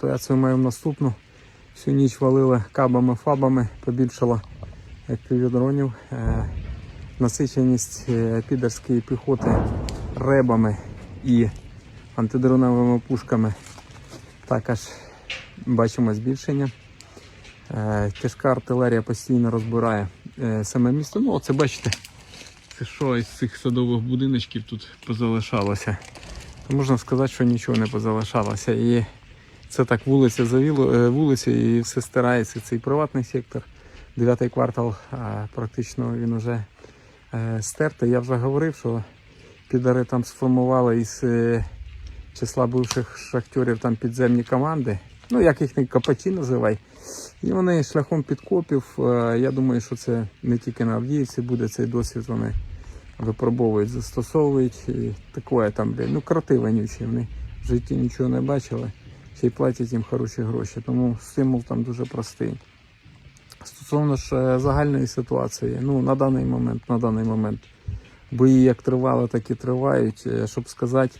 Ситуацію маємо наступну. Всю ніч валили кабами, фабами, побільшало півдронів. Е, Насиченість е, підерської піхоти ребами і антидроновими пушками також бачимо збільшення. Е, Тяжка артилерія постійно розбирає саме місто. Ну, оце бачите, це що із цих садових будиночків тут позалишалося. То можна сказати, що нічого не позалишалося. І це так вулиця за е, і все стирається. Цей приватний сектор. Дев'ятий квартал практично він вже стертий. Я вже говорив, що підари там сформували із е, числа бивших шахтьорів там підземні команди. Ну, як їх не копачі називай. І вони шляхом підкопів. е, Я думаю, що це не тільки на Авдіївці буде цей досвід. Вони випробовують, застосовують і таке там, ну кроти вонючі. Вони в житті нічого не бачили, ще й платять їм хороші гроші. Тому стимул там дуже простий. Стосовно ж е, загальної ситуації, ну на даний момент, на даний момент бої як тривали, так і тривають. Е, Щоб сказати,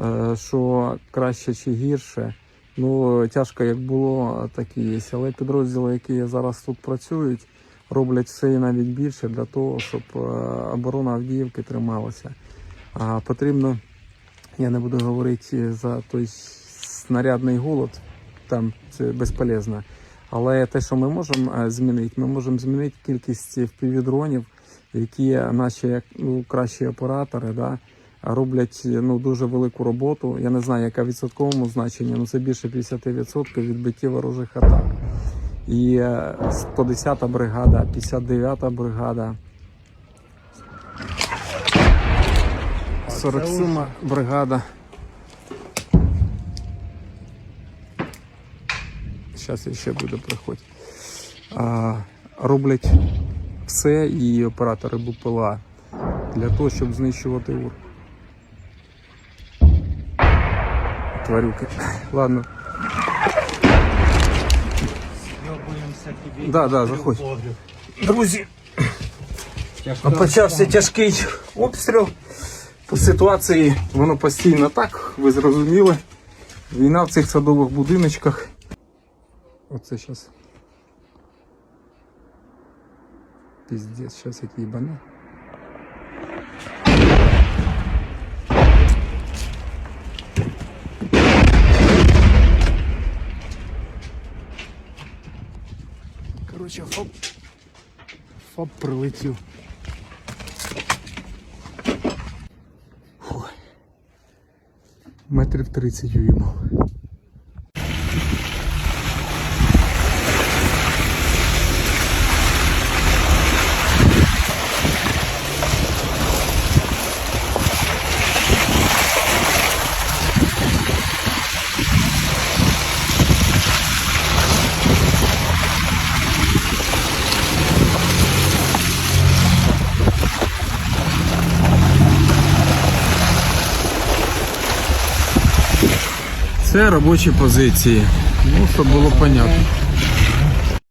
е, що краще чи гірше, ну тяжко як було, так і є. Але підрозділи, які зараз тут працюють, роблять все і навіть більше для того, щоб оборона Авдіївки трималася. А потрібно, я не буду говорити за той снарядний голод, там це безполезно. Але те, що ми можемо е, змінити, ми можемо змінити кількість впівдронів, які наші ну, кращі оператори да, роблять ну, дуже велику роботу. Я не знаю, яка в відсотковому значенні, але це більше 50% відбиття ворожих атак. І е, 110-та бригада, 59-та бригада, 47-ма бригада. Зараз я ще буду приходити. А, роблять все і оператори БПЛА для того, щоб знищувати УР. Тварюки. Ладно. Да, да, заходь. Друзі, почався тяжкий обстріл. По ситуації воно постійно так, ви зрозуміли. Війна в цих садових будиночках. Оце зараз. Піздець, зараз який бане. Короче, фаб, фаб прилетів. Фу. Метрів 30 уїмав. Це робочі позиції. Ну, щоб було понятно.